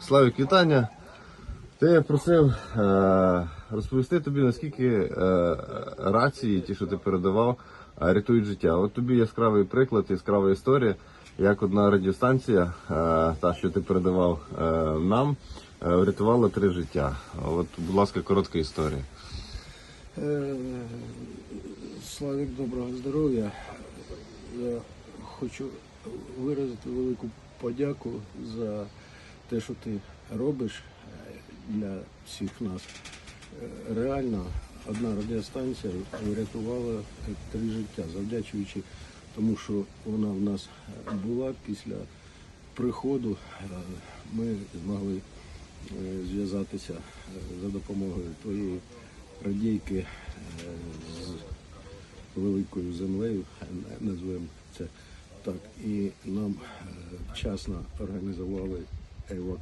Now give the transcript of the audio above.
Славік, вітання. Ти просив е, розповісти тобі, наскільки е, рації, ті, що ти передавав, е, рятують життя. От тобі яскравий приклад, яскрава історія, як одна радіостанція, та, що ти передавав нам, врятувала три життя. От, будь ласка, коротка історія. Славік, доброго здоров'я. Я хочу виразити велику подяку за те, що ти робиш е, для всіх нас. Е, Реально, одна радіостанція врятувала три життя, завдячуючи тому, що вона в нас була після приходу. е, Ми змогли е, зв'язатися е, за допомогою твоєї радійки е, з великою землею, е, назвемо це так, і нам е, вчасно організували 哎我过